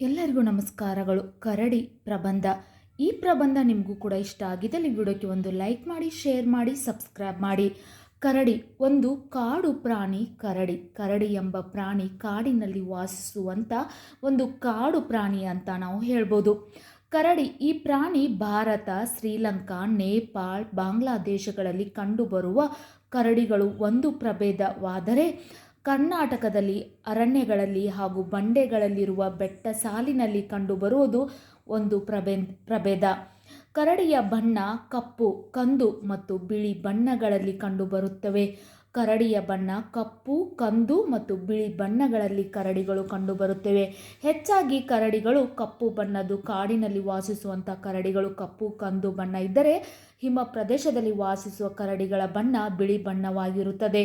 ಎಲ್ಲರಿಗೂ ನಮಸ್ಕಾರಗಳು. ಕರಡಿ ಪ್ರಬಂಧ. ಈ ಪ್ರಬಂಧ ನಿಮಗೂ ಕೂಡ ಇಷ್ಟ ಆಗಿದ್ದಲ್ಲಿ ವಿಡಿಯೋಕ್ಕೆ ಒಂದು ಲೈಕ್ ಮಾಡಿ, ಶೇರ್ ಮಾಡಿ, ಸಬ್ಸ್ಕ್ರೈಬ್ ಮಾಡಿ. ಕರಡಿ ಒಂದು ಕಾಡು ಪ್ರಾಣಿ ಕರಡಿ. ಕರಡಿ ಎಂಬ ಪ್ರಾಣಿ ಕಾಡಿನಲ್ಲಿ ವಾಸಿಸುವಂಥ ಒಂದು ಕಾಡು ಪ್ರಾಣಿ ಅಂತ ನಾವು ಹೇಳ್ಬೋದು. ಕರಡಿ ಈ ಪ್ರಾಣಿ ಭಾರತ, ಶ್ರೀಲಂಕಾ, ನೇಪಾಳ್, ಬಾಂಗ್ಲಾದೇಶಗಳಲ್ಲಿ ಕಂಡುಬರುವ ಕರಡಿಗಳು ಒಂದು ಪ್ರಭೇದವಾದರೆ ಕರ್ನಾಟಕದಲ್ಲಿ, ಅರಣ್ಯಗಳಲ್ಲಿ ಹಾಗೂ ಬಂಡೆಗಳಲ್ಲಿರುವ ಬೆಟ್ಟ ಸಾಲಿನಲ್ಲಿ ಕಂಡುಬರುವುದು ಒಂದು ಪ್ರಭೆ ಪ್ರಭೇದ. ಕರಡಿಯ ಬಣ್ಣ ಕಪ್ಪು, ಕಂದು ಮತ್ತು ಬಿಳಿ ಬಣ್ಣಗಳಲ್ಲಿ ಕಂಡುಬರುತ್ತವೆ ಕರಡಿಯ ಬಣ್ಣ ಕಪ್ಪು, ಕಂದು ಮತ್ತು ಬಿಳಿ ಬಣ್ಣಗಳಲ್ಲಿ ಕರಡಿಗಳು ಕಂಡುಬರುತ್ತವೆ ಹೆಚ್ಚಾಗಿ ಕರಡಿಗಳು ಕಪ್ಪು ಬಣ್ಣದ್ದು ಕಾಡಿನಲ್ಲಿ ವಾಸಿಸುವಂಥ ಕರಡಿಗಳು. ಕಪ್ಪು, ಕಂದು ಬಣ್ಣ ಇದ್ದರೆ ಹಿಮ ಪ್ರದೇಶದಲ್ಲಿ ವಾಸಿಸುವ ಕರಡಿಗಳ ಬಣ್ಣ ಬಿಳಿ ಬಣ್ಣವಾಗಿರುತ್ತದೆ.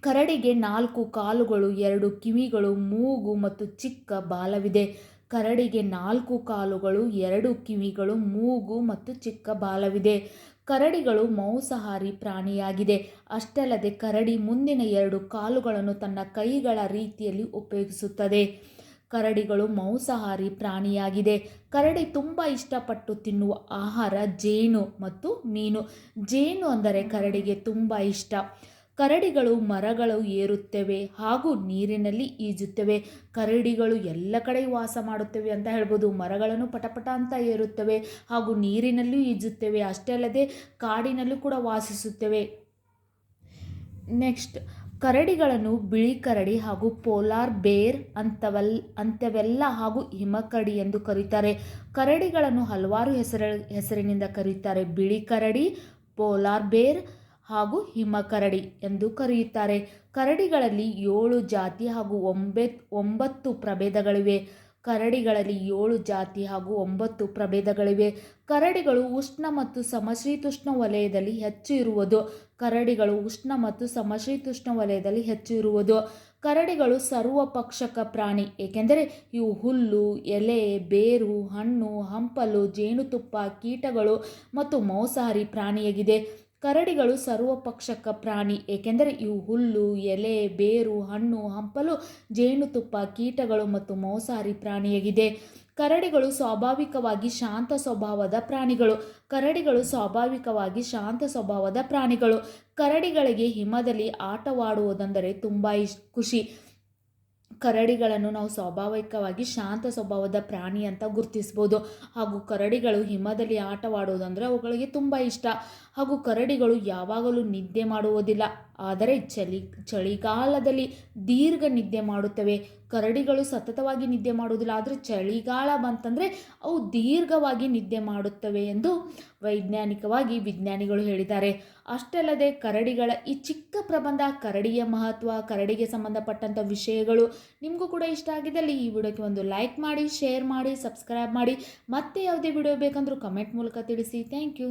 ಕರಡಿಗೆ ನಾಲ್ಕು ಕಾಲುಗಳು, ಎರಡು ಕಿವಿಗಳು, ಮೂಗು ಮತ್ತು ಚಿಕ್ಕ ಬಾಲವಿದೆ. ಕರಡಿಗೆ ನಾಲ್ಕು ಕಾಲುಗಳು, ಎರಡು ಕಿವಿಗಳು, ಮೂಗು ಮತ್ತು ಚಿಕ್ಕ ಬಾಲವಿದೆ. ಕರಡಿಗಳು ಮಾಂಸಾಹಾರಿ ಪ್ರಾಣಿಯಾಗಿದೆ. ಅಷ್ಟಲ್ಲದೆ ಕರಡಿ ಮುಂದಿನ ಎರಡು ಕಾಲುಗಳನ್ನು ತನ್ನ ಕೈಗಳ ರೀತಿಯಲ್ಲಿ ಉಪಯೋಗಿಸುತ್ತದೆ. ಕರಡಿಗಳು ಮಾಂಸಾಹಾರಿ ಪ್ರಾಣಿಯಾಗಿದೆ. ಕರಡಿ ತುಂಬ ಇಷ್ಟಪಟ್ಟು ತಿನ್ನುವ ಆಹಾರ ಜೇನು ಮತ್ತು ಮೀನು. ಜೇನು ಅಂದರೆ ಕರಡಿಗೆ ತುಂಬ ಇಷ್ಟ. ಕರಡಿಗಳು ಮರಗಳು ಏರುತ್ತವೆ ಹಾಗೂ ನೀರಿನಲ್ಲಿ ಈಜುತ್ತವೆ. ಕರಡಿಗಳು ಎಲ್ಲ ಕಡೆ ವಾಸ ಮಾಡುತ್ತವೆ ಅಂತ ಹೇಳ್ಬೋದು. ಮರಗಳನ್ನು ಪಟಪಟ ಅಂತ ಏರುತ್ತವೆ ಹಾಗೂ ನೀರಿನಲ್ಲೂ ಈಜುತ್ತವೆ. ಅಷ್ಟೇ ಅಲ್ಲದೆ ಕಾಡಿನಲ್ಲೂ ಕೂಡ ವಾಸಿಸುತ್ತವೆ. ನೆಕ್ಸ್ಟ್, ಕರಡಿಗಳನ್ನು ಬಿಳಿ ಕರಡಿ ಹಾಗೂ ಪೋಲಾರ್ ಬೇರ್ ಅಂತವೆಲ್ಲ ಅಂಥವೆಲ್ಲ ಹಾಗೂ ಹಿಮಕರಡಿ ಎಂದು ಕರೀತಾರೆ. ಕರಡಿಗಳನ್ನು ಹಲವಾರು ಹೆಸರ, ಹೆಸರಿನಿಂದ ಕರೀತಾರೆ. ಬಿಳಿ ಕರಡಿ, ಪೋಲಾರ್ ಬೇರ್ ಹಾಗೂ ಹಿಮ ಕರಡಿ ಎಂದು ಕರೆಯುತ್ತಾರೆ. ಕರಡಿಗಳಲ್ಲಿ ಏಳು ಜಾತಿ ಹಾಗೂ ಒಂಬೆ, ಒಂಬತ್ತು ಪ್ರಭೇದಗಳಿವೆ. ಕರಡಿಗಳಲ್ಲಿ ಏಳು ಜಾತಿ ಹಾಗೂ ಒಂಬತ್ತು ಪ್ರಭೇದಗಳಿವೆ. ಕರಡಿಗಳು ಉಷ್ಣ ಮತ್ತು ಸಮಶೀತುಷ್ಣ ವಲಯದಲ್ಲಿ ಹೆಚ್ಚು ಇರುವುದು. ಕರಡಿಗಳು ಉಷ್ಣ ಮತ್ತು ಸಮಶೀತುಷ್ಣ ವಲಯದಲ್ಲಿ ಹೆಚ್ಚು ಇರುವುದು. ಕರಡಿಗಳು ಸರ್ವಪಕ್ಷಕ ಪ್ರಾಣಿ, ಏಕೆಂದರೆ ಇವು ಹುಲ್ಲು, ಎಲೆ, ಬೇರು, ಹಣ್ಣು, ಹಂಪಲು, ಜೇನುತುಪ್ಪ, ಕೀಟಗಳು ಮತ್ತು ಮಾಂಸಾಹಾರಿ ಪ್ರಾಣಿಯಾಗಿದೆ. ಕರಡಿಗಳು ಸರ್ವಪಕ್ಷಕ ಪ್ರಾಣಿ, ಏಕೆಂದರೆ ಇವು ಹುಲ್ಲು, ಎಲೆ, ಬೇರು, ಹಣ್ಣು, ಹಂಪಲು, ಜೇನುತುಪ್ಪ, ಕೀಟಗಳು ಮತ್ತು ಮೋಸಾರಿ ಪ್ರಾಣಿಯಾಗಿದೆ. ಕರಡಿಗಳು ಸ್ವಾಭಾವಿಕವಾಗಿ ಶಾಂತ ಸ್ವಭಾವದ ಪ್ರಾಣಿಗಳು. ಕರಡಿಗಳು ಸ್ವಾಭಾವಿಕವಾಗಿ ಶಾಂತ ಸ್ವಭಾವದ ಪ್ರಾಣಿಗಳು. ಕರಡಿಗಳಿಗೆ ಹಿಮದಲ್ಲಿ ಆಟವಾಡುವುದೆಂದರೆ ತುಂಬ ಇಶ್ ಖುಷಿ. ಕರಡಿಗಳನ್ನು ನಾವು ಸ್ವಾಭಾವಿಕವಾಗಿ ಶಾಂತ ಸ್ವಭಾವದ ಪ್ರಾಣಿ ಅಂತ ಗುರುತಿಸ್ಬೋದು. ಹಾಗೂ ಕರಡಿಗಳು ಹಿಮದಲ್ಲಿ ಆಟವಾಡುವುದಂದರೆ ಅವುಗಳಿಗೆ ತುಂಬ ಇಷ್ಟ. ಹಾಗೂ ಕರಡಿಗಳು ಯಾವಾಗಲೂ ನಿದ್ದೆ ಮಾಡುವುದಿಲ್ಲ. ಆದರೆ ಚಳಿ, ಚಳಿಗಾಲದಲ್ಲಿ ದೀರ್ಘ ನಿದ್ದೆ ಮಾಡುತ್ತವೆ. ಕರಡಿಗಳು ಸತತವಾಗಿ ನಿದ್ದೆ ಮಾಡುವುದಿಲ್ಲ. ಆದರೆ ಚಳಿಗಾಲ ಬಂತಂದರೆ ಅವು ದೀರ್ಘವಾಗಿ ನಿದ್ದೆ ಮಾಡುತ್ತವೆ ಎಂದು ವೈಜ್ಞಾನಿಕವಾಗಿ ವಿಜ್ಞಾನಿಗಳು ಹೇಳಿದ್ದಾರೆ. ಅಷ್ಟಲ್ಲದೆ ಕರಡಿಗಳ ಈ ಚಿಕ್ಕ ಪ್ರಬಂಧ, ಕರಡಿಯ ಮಹತ್ವ, ಕರಡಿಗೆ ಸಂಬಂಧಪಟ್ಟಂಥ ವಿಷಯಗಳು ನಿಮಗೂ ಕೂಡ ಇಷ್ಟ ಆಗಿದ್ದಲ್ಲಿ ಈ ವಿಡಿಯೋಕ್ಕೆ ಒಂದು ಲೈಕ್ ಮಾಡಿ ಶೇರ್ ಮಾಡಿ ಸಬ್ಸ್ಕ್ರೈಬ್ ಮಾಡಿ. ಮತ್ತೆ ಯಾವುದೇ ವಿಡಿಯೋ ಬೇಕಂದರೂ ಕಮೆಂಟ್ ಮೂಲಕ ತಿಳಿಸಿ. Thank you